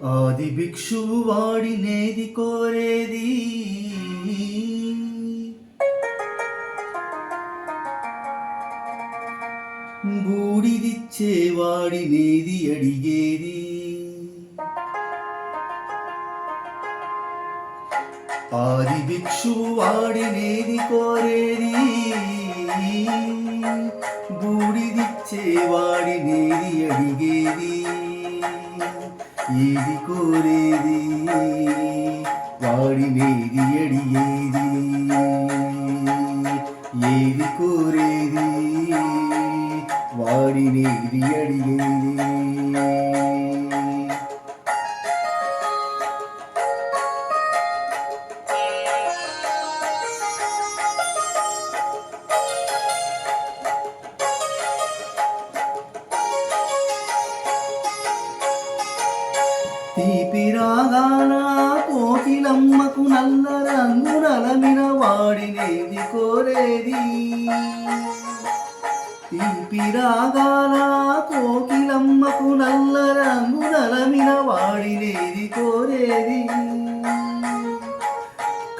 ఆది భిక్షువు వాడినేది కోరేది బూడిదిచ్చేవాడినేది అడిగేది ఆది భిక్షువు వాడినేది ఏది కోరేది వాడినేది అడిగేది ఏది కోరేది వాడినేది అడిగేది తీపి రాగాన కోకిలమ్మకు నల్ల రంగు నలమిన వాడినేది కోరేది. తీపి రాగాన కోకిలమ్మకు నల్ల రంగు నలమిన వాడినేది కోరేది.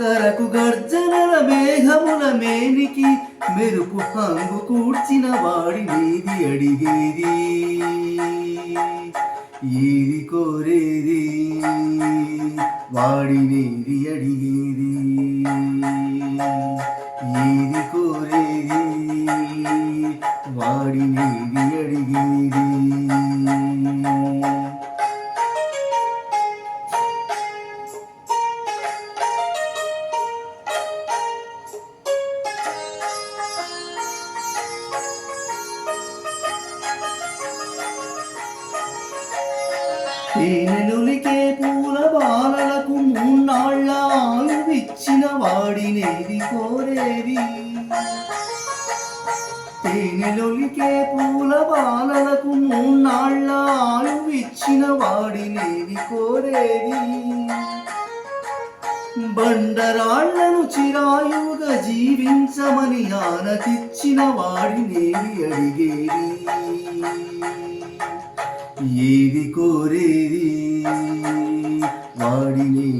కరకు గర్జనల మేఘముల మేనికి మెరుపు హంగు కూర్చిన వాడినేది అడిగేది. ఏది కోరేది వాడినేది అడిగేది ఏది కోరేది వాడినేది అడిగేది తేనెలులికే పూల బాలలకు మూన్నాళ్ళ ఆయువిచ్చిన వాడినేది కోరేది. తేనెలొలికే పూల బాలలకు మూన్నాళ్ళ ఆయువిచ్చిన వాడినేది కోరేది. బండరాళ్ళను చిరాయుగా జీవించమని ఆనతిచ్చిన వాడినేది అడిగేది. ఏది కోరేది? వాడినేది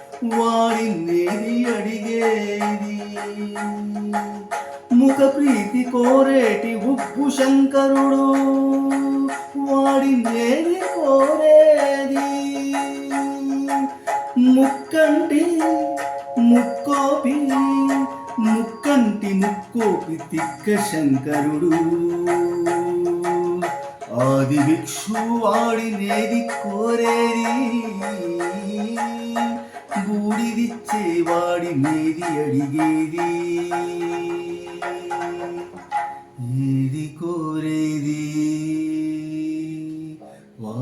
వాడినేది అడిగేది. ముఖ ప్రీతి కోరేటి ఉప్పు శంకరుడు వాడినేది కోరేది. ముక్కంటి ముక్కోపి ముక్కంటి ముక్కోపి తిక్క శంకరుడు. ఆది భిక్షు వాడినేది కోరేది. బూడిదిచ్చే వాడినేది అడిగేది ఏది కోరేది వా